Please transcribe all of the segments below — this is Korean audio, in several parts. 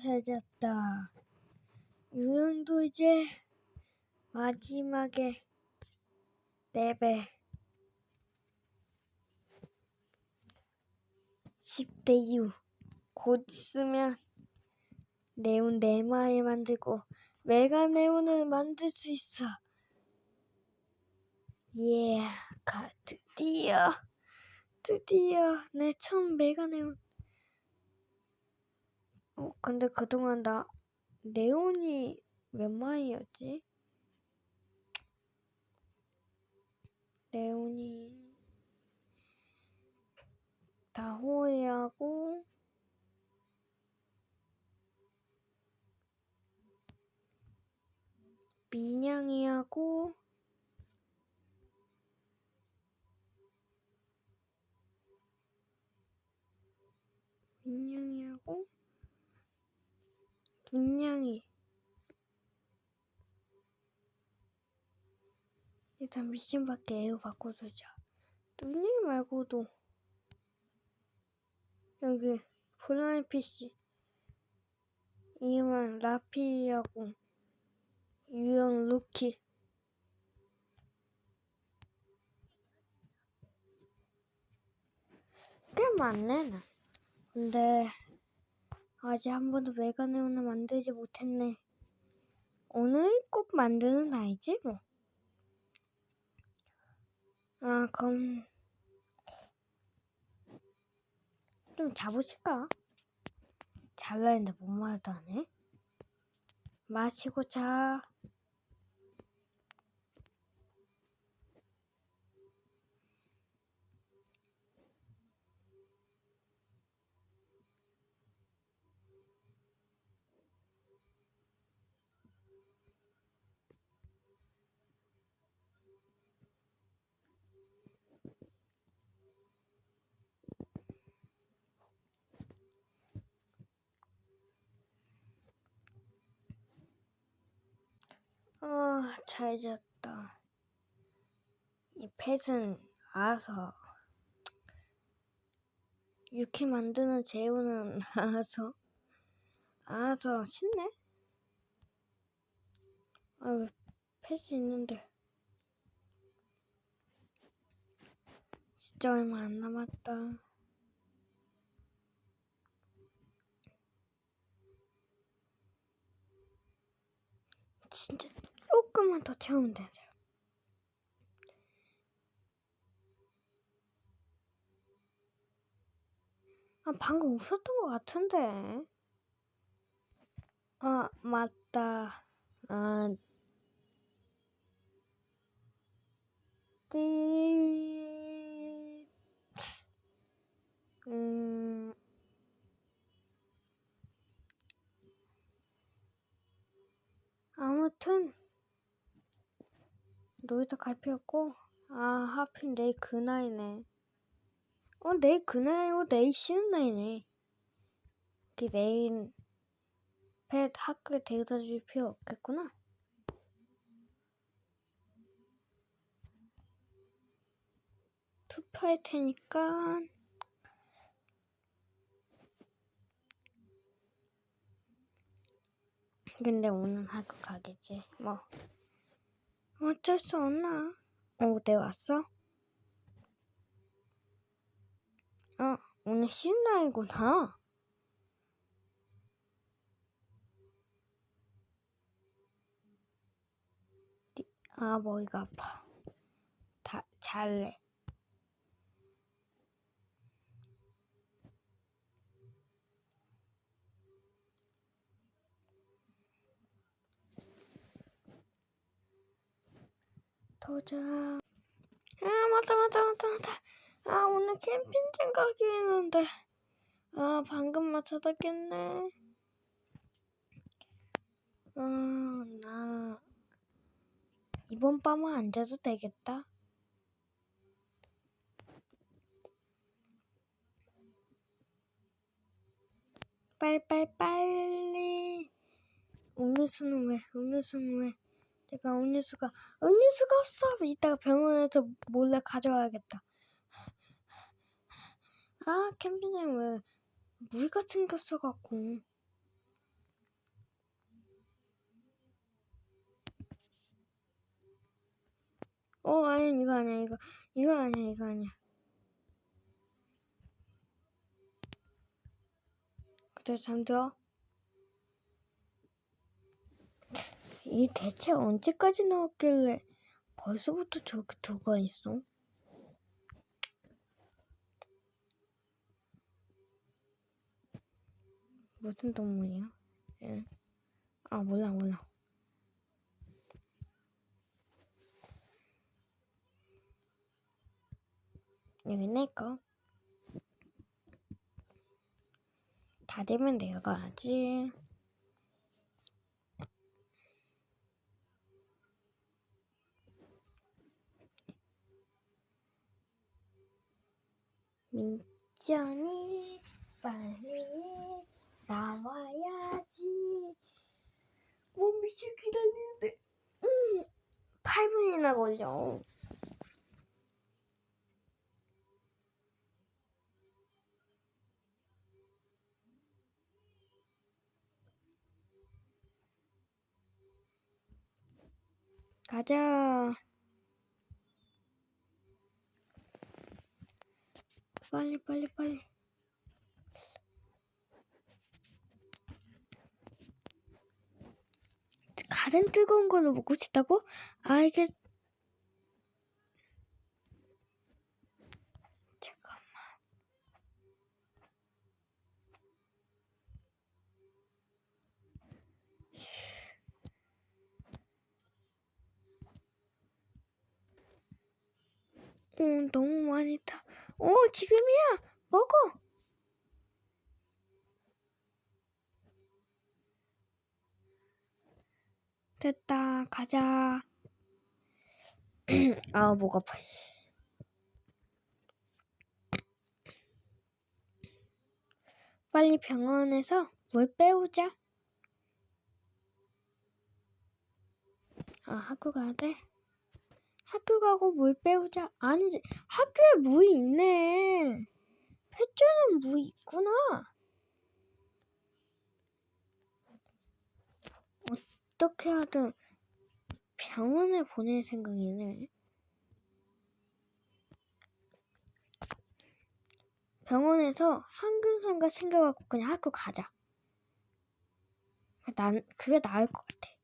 잘 잤다. 유연도 이제 마지막에 네배 10대 6. 곧 있으면 네온 네마에 만들고 메가 네온을 만들 수 있어. 예, 가 드디어 드디어 내 처음 메가 네온. 어, 근데 그동안 나 네온이 몇 마이였지? 네온이 다호이하고 민양이하고 민양이하고 눈양이. 일단 미션밖에 에어 바꿔주자. 눈양이 말고도 여기 브라인 PC 이만 라피하고 유형 루키. 꽤 많네 나. 근데 아직 한 번도 메가네온을 만들지 못했네 오늘 꼭 만드는 날이지 뭐 아, 그럼 좀 자보실까? 잘라는데 못 말하다네. 마시고 자. 아, 잘 잤다. 이 펫은 알아서. 육회 만드는 재우는 알아서. 알아서 쉽네? 아, 왜 펫이 있는데. 진짜 얼마 안 남았다. 진짜 조금만 더 채우면 되죠. 아, 방금 웃었던 것 같은데. 아, 맞다. 아, 띠. 음. 아무튼 놀이터 갈 필요 없고? 아 하필 내일 그날이네. 어 내일 그날이고 내일 쉬는 날이네. 그 내일 펫 학교에 데려다 줄 필요 없겠구나. 투표할 테니까 근데 오늘 학교 가겠지? 뭐 어쩔 수 없나 어, 내 왔어? 어, 오늘 쉬는 날이구나. 아, 머리가 아파. 다, 잘래. 도장. 아, 맞다, 맞다, 맞다, 맞다. 아, 오늘 캠핑장 가기 했는데. 아, 방금만 찾았겠네. 아, 나 이번 밤은 안 자도 되겠다. 빨빨빨리. 음료수는 왜? 음료수는 왜? 내가 음료수가 음료수가 없어. 이따가 병원에서 몰래 가져와야겠다. 아 캠핑에 왜물 같은 게 없어갖고. 어 아니 이거 아니야 이거 이거 아니야 이거 아니야. 그래 잠들어. 이 대체 언제까지 나왔길래 벌써부터 저기 들어가 있어? 무슨 동물이야? 예. 아, 몰라, 몰라. 여기 내 거. 다 되면 내가 가야지. 민전이 빨리 나와야지. 몸이 지 기다리는데. 음, 8분이나 걸려. 가자. 빨리 빨리 빨리. 가장 뜨거운 걸로 먹고 싶다고? 아이게 잠깐만. 응, 너무 많이 타. 오, 지금이야. 먹어. 됐다. 가자. 아, 목 아파. 빨리 병원에서 물 빼오자. 아, 학교 가야 돼? 학교 가고 물 빼오자. 아니지. 학교에 물이 있네. 폐주는 물 있구나. 어떻게 하든 병원에 보낼 생각이네. 병원에서 항균산가 챙겨갖고 그냥 학교 가자. 난 그게 나을 것 같아.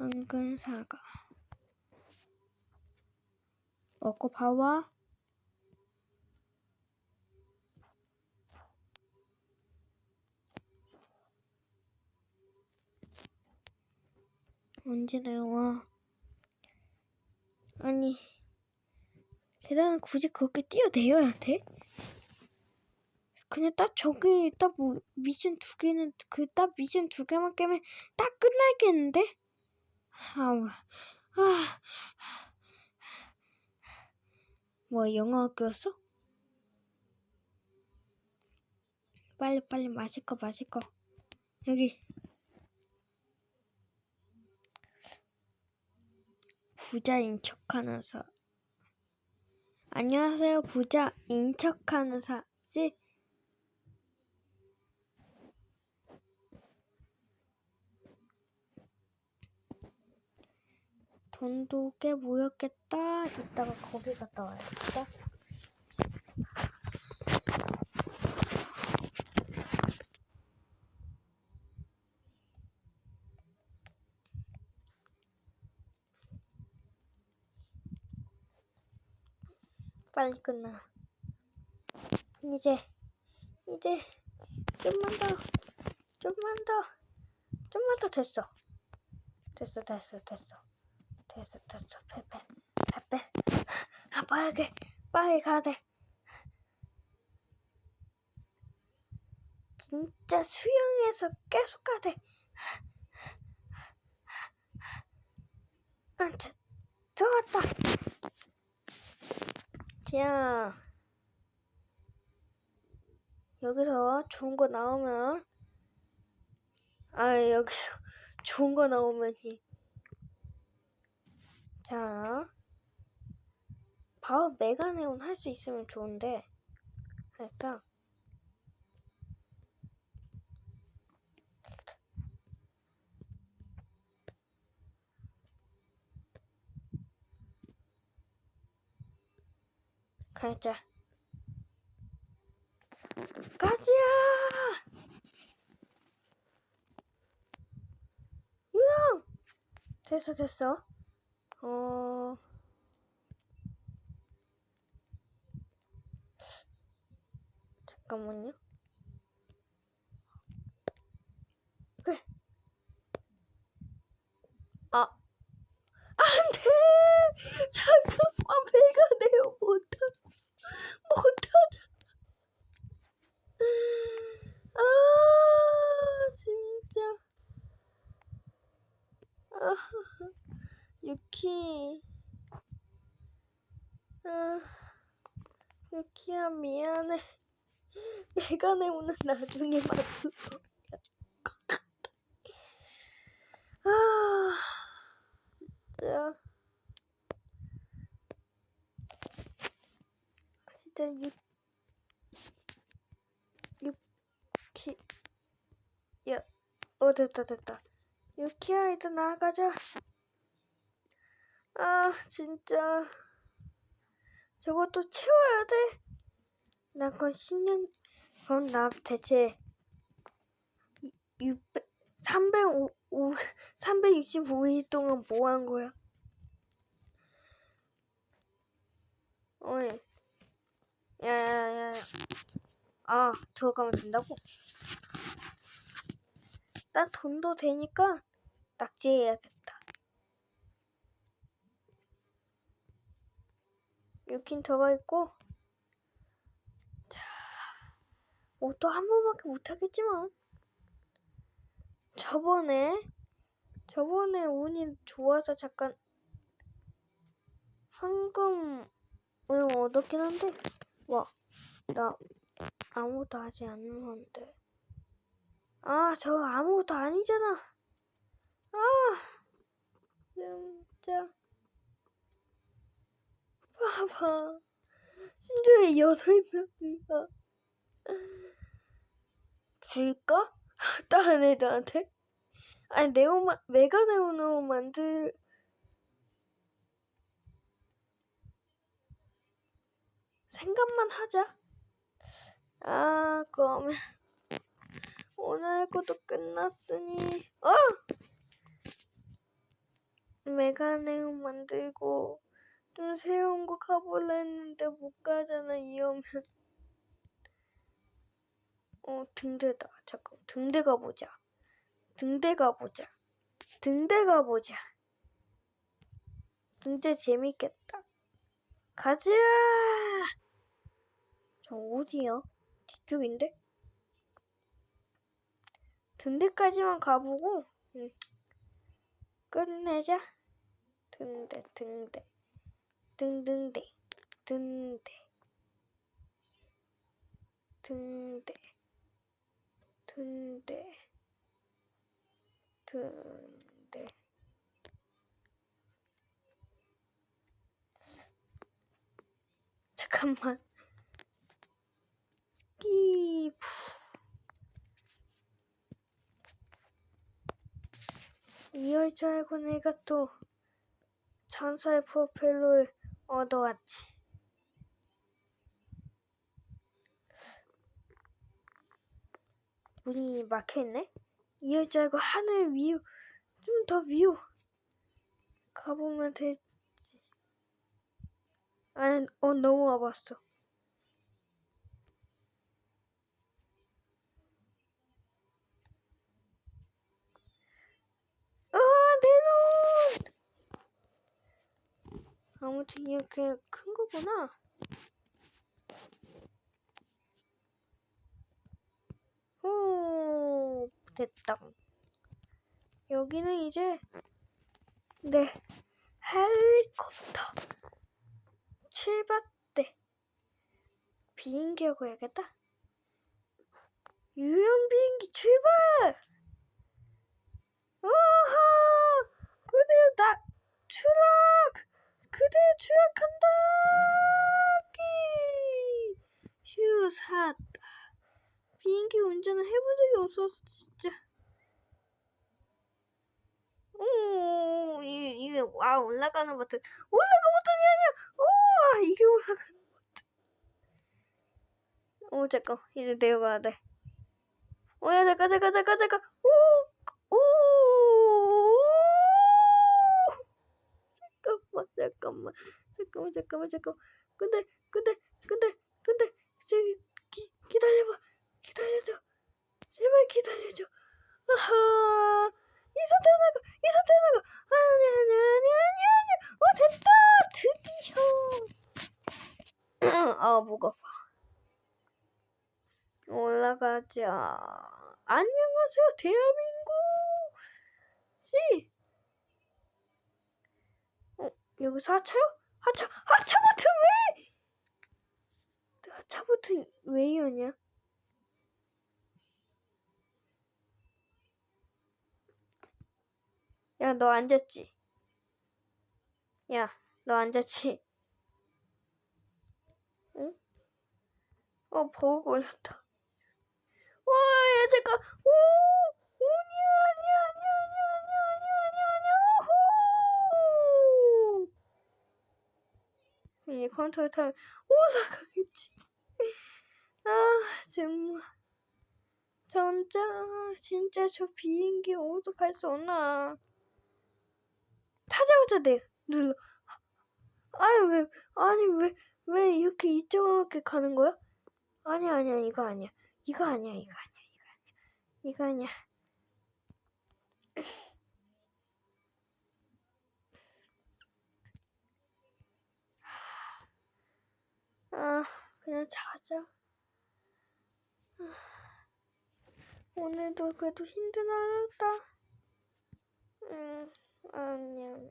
항균사과 먹고 봐봐. 언제 나와? 아니 계단을 굳이 그렇게 뛰어내려야 돼? 그냥 딱 저기 딱 뭐 미션 두 개는 그 딱 미션 두 개만 깨면 딱 끝나겠는데? 아우 아. 뭐 영어 학교였어? 빨리 빨리 마실 거 마실 거 여기 부자인 척하는 사 안녕하세요 부자인 척하는 사지 돈도 꽤 모였겠다 이따가 거기 갔다 와야겠다 빨리 끝나. 이제, 이제, 좀만 더, 좀만 더, 좀만 더 됐어. 됐어, 됐어, 됐어. 빼. 아, 빨리, 빨리 가야 돼. 진짜 수영해서 계속 가야 돼. 아, 저, 들어갔다. 자, 여기서 좋은 거 나오면, 아, 여기서 좋은 거 나오면, 이- 자, 바로 메가네온 할 수 있으면 좋은데, 일단, 가자. 가자! 유형! 됐어, 됐어. 어, 잠깐만요. 그래. 아, 안 돼! 잠깐만, 배가 내요. 못하고, 못하잖아. 아, 진짜. 아, 유키. 아, 유키야, 미안해. 내가 내오는 나중에 만들 거야. 아, 진짜. 진짜 유, 유키. 야, 어, 됐다, 됐다. 유키야, 이제 나가자. 아, 진짜. 저것도 채워야 돼. 나 그건 10년, 그럼 나 대체 600, 305, 365일 동안 뭐 한 거야? 어이. 야야야. 아, 들어가면 된다고? 나 돈도 되니까 낙지해야겠다. 여긴 들어가 있고. 자, 옷도 한 번밖에 못하겠지만. 저번에, 저번에 운이 좋아서 잠깐 황금을 얻었긴 한데, 와, 나 아무것도 하지 않는데. 아, 저거 아무것도 아니잖아. 아, 진짜. 봐봐. 신조에 여덟 명이야. 줄까? 다른 애들한테? 아니, 네오만, 메가 네오노 만들, 생각만 하자. 아, 그러면. 오늘 것도 끝났으니 어! 메가네온 만들고 좀 새로운 거 가볼라 했는데 못 가잖아 이러면 어 등대다. 잠깐 등대 가보자. 등대 가보자. 등대 가보자. 등대 재밌겠다. 가자! 저 어디야? 뒤쪽인데? 등대까지만 가보고 응. 끝내자. 등대 등대. 등등대. 등대. 등대 등대. 등대. 잠깐만. 끼 이럴 줄 알고 내가 또 전사의 프로펠러를 얻어왔지. 문이 막혀있네? 이럴 줄 알고 하늘 위로, 좀 더 위로 가보면 되지. 아니, 어, 넘어와 봤어. 아! 아무튼 이렇게 큰 거구나. 오, 됐다. 여기는 이제 네 헬리콥터 출발대 비행기하고 해야겠다. 유형 비행기 출발! 우하! 그대여 나 추락! 그대여 추락한다! 끼! 휴, 샀다. 비행기 운전을 해본 적이 없어서 진짜. 오, 이게, 이게, 와, 올라가는 버튼. 올라가 버튼이 아니야! 우와, 이게 올라가는 버튼. 오 잠깐 이제 내려가야 돼. 오야 잠깐 잠깐 잠깐 잠깐 오 오. 잠깐만 잠깐만 잠깐만 잠깐만 잠깐. 근데 근데 근데 근데 저기 기, 기다려봐 기다려줘 제발 기다려줘. 아하 이 상태 나가 이 상태 나가 아니 아니 아니 아니 아니 어 됐다 드디어. 아목 아파. 올라가자. 안녕하세요, 대한민국. 씨. 어, 여기 4차요? 하차, 하차 버튼 왜? 하차 버튼 왜 이러냐? 야, 너 앉았지? 야, 너 앉았지? 응? 어, 버그 걸렸다. 와, 야, 잠깐. 오. 이 컨트롤 타면 올라가겠지. 아, 정말. 진짜, 진짜 저 비행기 어떡할 수 없나. 타자마자 내 눌러. 아니, 왜, 아니, 왜, 왜 이렇게 이쪽으로 가는 거야? 아니야, 아니야, 이거 아니야. 이거 아니야, 이거 아니야, 이거 아니야. 이거 아니야. 아, 그냥 자자. 아, 오늘도 그래도 힘든 하루다. 음, 안녕.